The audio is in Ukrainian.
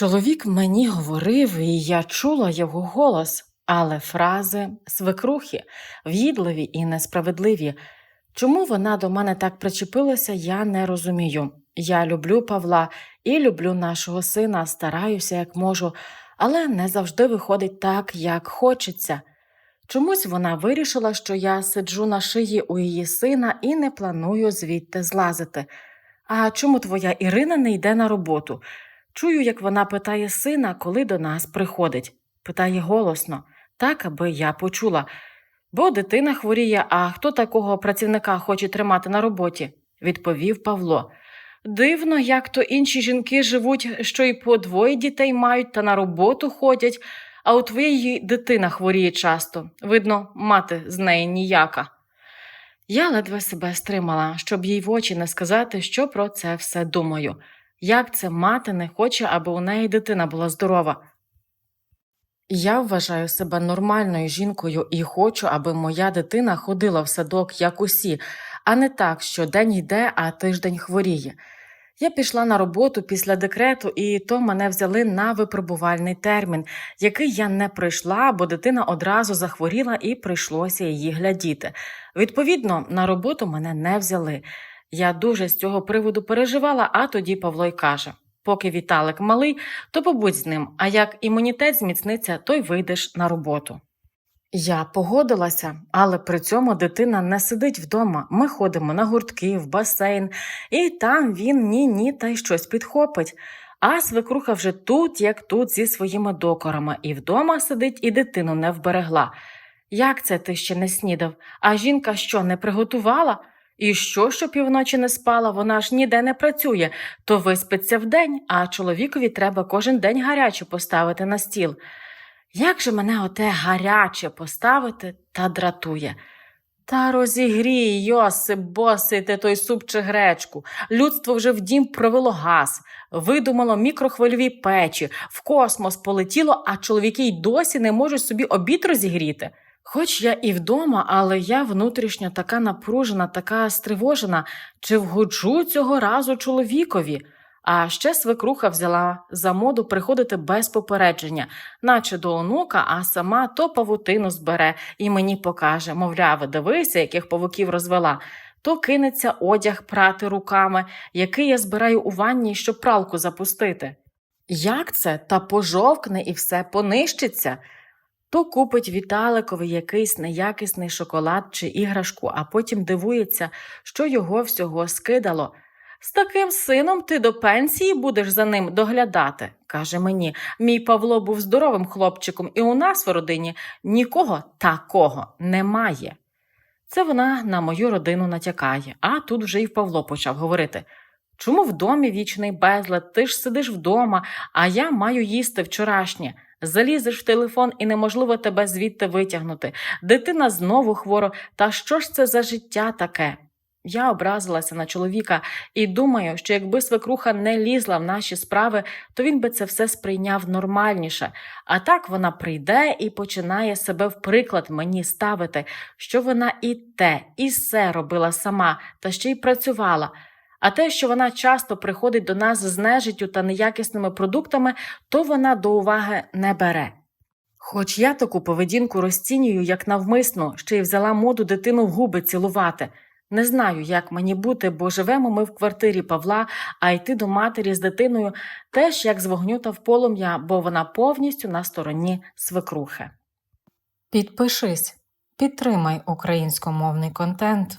Чоловік мені говорив, і я чула його голос, але фрази свекрухи, в'їдливі і несправедливі. Чому вона до мене так причепилася, я не розумію. Я люблю Павла і люблю нашого сина, стараюся як можу, але не завжди виходить так, як хочеться. Чомусь вона вирішила, що я сиджу на шиї у її сина і не планую звідти злазити. А чому твоя Ірина не йде на роботу? Чую, як вона питає сина, коли до нас приходить. Питає голосно, так, аби я почула. Бо дитина хворіє, а хто такого працівника хоче тримати на роботі? відповів Павло. Дивно, як то інші жінки живуть, що й по двоє дітей мають та на роботу ходять, а у твоєї дитина хворіє часто. Видно, мати з неї ніяка. Я ледве себе стримала, щоб їй в очі не сказати, що про це все думаю. Як це мати не хоче, аби у неї дитина була здорова? Я вважаю себе нормальною жінкою і хочу, аби моя дитина ходила в садок, як усі, а не так, що день йде, а тиждень хворіє. Я пішла на роботу після декрету, і то мене взяли на випробувальний термін, який я не пройшла, бо дитина одразу захворіла і прийшлося її глядіти. Відповідно, на роботу мене не взяли. Я дуже з цього приводу переживала, а тоді Павло й каже: поки Віталик малий, то побудь з ним, а як імунітет зміцниться, то й вийдеш на роботу. Я погодилася, але при цьому дитина не сидить вдома. Ми ходимо на гуртки, в басейн, і там він ні-ні та й щось підхопить. А свекруха вже тут, як тут, зі своїми докорами, і вдома сидить, і дитину не вберегла. Як це ти ще не снідав? А жінка що, не приготувала? І що, що півночі не спала, вона ж ніде не працює, то виспиться вдень, а чоловікові треба кожен день гаряче поставити на стіл. Як же мене оте гаряче поставити та дратує? Та розігрій, Йосип, босий ти той суп чи гречку. Людство вже в дім провело газ, видумало мікрохвильові печі, в космос полетіло, а чоловіки й досі не можуть собі обід розігріти. Хоч я і вдома, але я внутрішньо така напружена, така стривожена, чи вгоджу цього разу чоловікові. А ще свекруха взяла за моду приходити без попередження, наче до онука, а сама то павутину збере і мені покаже, мовляв, дивися, яких павуків розвела. То кинеться одяг прати руками, який я збираю у ванні, щоб пралку запустити. Як це? Та пожовкне і все понищиться. То купить Віталикові якийсь неякісний шоколад чи іграшку, а потім дивується, що його всього скидало. З таким сином ти до пенсії будеш за ним доглядати, каже мені. Мій Павло був здоровим хлопчиком, і у нас в родині нікого такого немає. Це вона на мою родину натякає, а тут вже й Павло почав говорити. Чому в домі вічний безлад, ти ж сидиш вдома, а я маю їсти вчорашнє. Залізеш в телефон і неможливо тебе звідти витягнути. Дитина знову хворо. Та що ж це за життя таке? Я образилася на чоловіка і думаю, що якби свекруха не лізла в наші справи, то він би це все сприйняв нормальніше. А так вона прийде і починає себе в приклад мені ставити, що вона і те, і все робила сама, та ще й працювала. А те, що вона часто приходить до нас з нежиттю та неякісними продуктами, то вона до уваги не бере. Хоч я таку поведінку розцінюю як навмисну, ще й взяла моду дитину в губи цілувати. Не знаю, як мені бути, бо живемо ми в квартирі Павла, а йти до матері з дитиною теж як з вогню та в полум'я, бо вона повністю на стороні свекрухи. Підпишись, підтримай українськомовний контент.